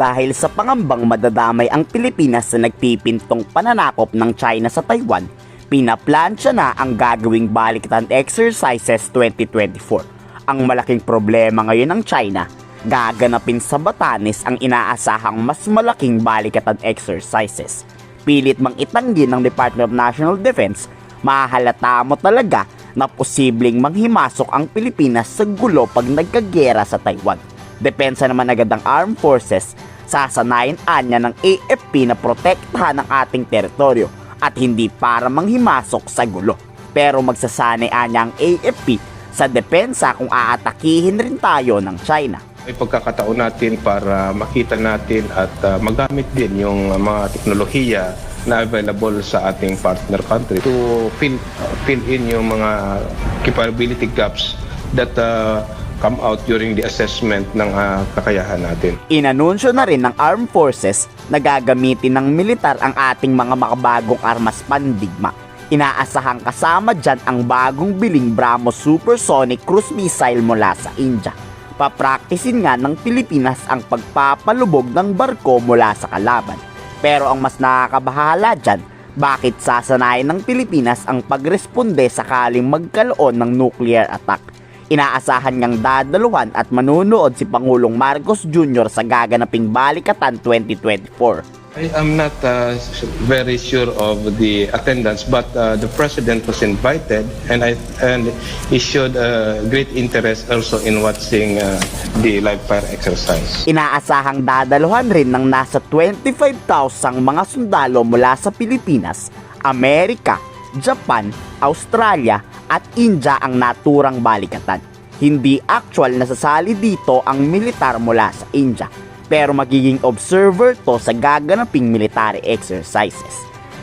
Dahil sa pangambang madadamay ang Pilipinas sa nagpipintong pananakop ng China sa Taiwan, pinaplansya na ang gagawing baliktad exercises 2024. Ang malaking problema ngayon ng China, gaganapin sa Batanes ang inaasahang mas malaking balikatan exercises. Pilit mang itanggi ng Department of National Defense, mahalata mo talaga na posibleng manghimasok ang Pilipinas sa gulo pag nagkagera sa Taiwan. Depensa naman agad ng Armed Forces, sasanayin anya ng AFP na protektahan ang ating teritoryo at hindi para manghimasok sa gulo. Pero magsasanay anya ang AFP sa depensa kung aatakihin rin tayo ng China. May pagkakataon natin para makita natin at uh, magamit din yung uh, mga teknolohiya na available sa ating partner country to fill, fill in yung mga capability gaps that uh, come out during the assessment ng uh, kakayahan natin. Inanunsyo na rin ng Armed Forces na gagamitin ng militar ang ating mga makabagong armas pandigma. Inaasahang kasama dyan ang bagong biling BrahMos Supersonic Cruise Missile mula sa India. Papraktisin nga ng Pilipinas ang pagpapalubog ng barko mula sa kalaban. Pero ang mas nakakabahala dyan, bakit sasanayin ng Pilipinas ang pagresponde sakaling magkaroon ng nuclear attack? Inaasahan niyang dadaluhan at manunood si Pangulong Marcos Jr. sa gaganaping balikatan 2024. I am not uh, very sure of the attendance, but uh, the president was invited, and I and he showed uh, great interest also in watching uh, the live fire exercise. Inaasahang dadaluhan rin ng nasa 25,000 mga sundalo mula sa Pilipinas, Amerika, Japan, Australia at India ang naturang balikatan. Hindi actual na sasali dito ang militar mula sa India, pero magiging observer to sa gaganaping military exercises.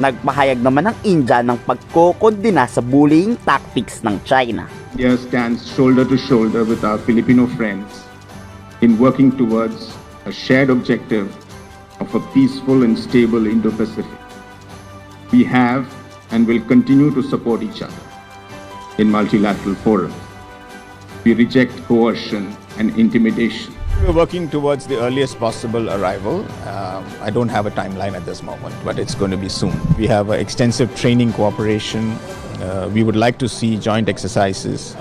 Nagpahayag naman ng India ng pagkokondina sa bullying tactics ng China. India stands shoulder to shoulder with our Filipino friends in working towards a shared objective of a peaceful and stable Indo-Pacific. We have and will continue to support each other in multilateral forums. We reject coercion and intimidation. We're working towards the earliest possible arrival. Um, I don't have a timeline at this moment, but it's going to be soon. We have uh, extensive training cooperation. Uh, we would like to see joint exercises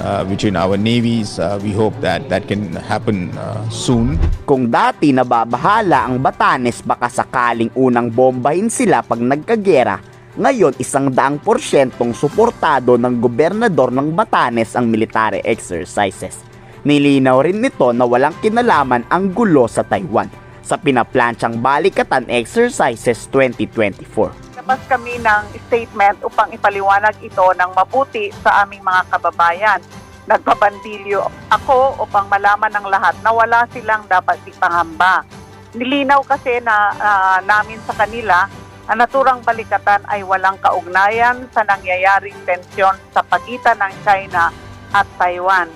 uh, between our navies. Uh, we hope that that can happen uh, soon. Kung dati nababahala ang Batanes baka sakaling unang bombahin sila pag nagkagera, ngayon isang daang porsyentong suportado ng gobernador ng Batanes ang military exercises. Nilinaw rin nito na walang kinalaman ang gulo sa Taiwan sa pinaplansyang balikatan exercises 2024. Labas kami ng statement upang ipaliwanag ito ng mabuti sa aming mga kababayan. Nagbabandilyo ako upang malaman ng lahat na wala silang dapat ipangamba. Nilinaw kasi na ah, namin sa kanila ang naturang balikatan ay walang kaugnayan sa nangyayaring tensyon sa pagitan ng China at Taiwan.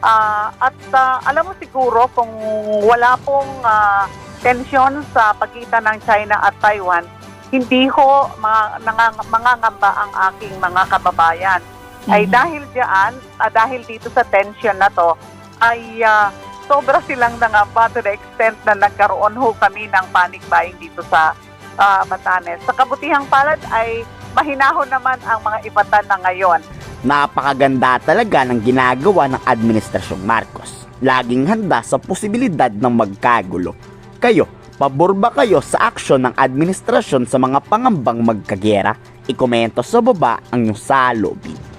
Ah, at ah, alam mo siguro kung wala pong ah, tensyon sa pagitan ng China at Taiwan, hindi ho mga, nangang, mangangamba ang aking mga kababayan. Ay dahil diyan, ah, dahil dito sa tension na to, ay ah, sobra silang nangamba to the extent na nagkaroon ho kami ng panic buying dito sa ah, Batanes. Sa kabutihang palad ay mahinahon naman ang mga ibatan na ngayon. Napakaganda talaga ng ginagawa ng Administrasyong Marcos. Laging handa sa posibilidad ng magkagulo. Kayo, pabor ba kayo sa aksyon ng administrasyon sa mga pangambang magkagera? Ikomento sa baba ang iyong salobin.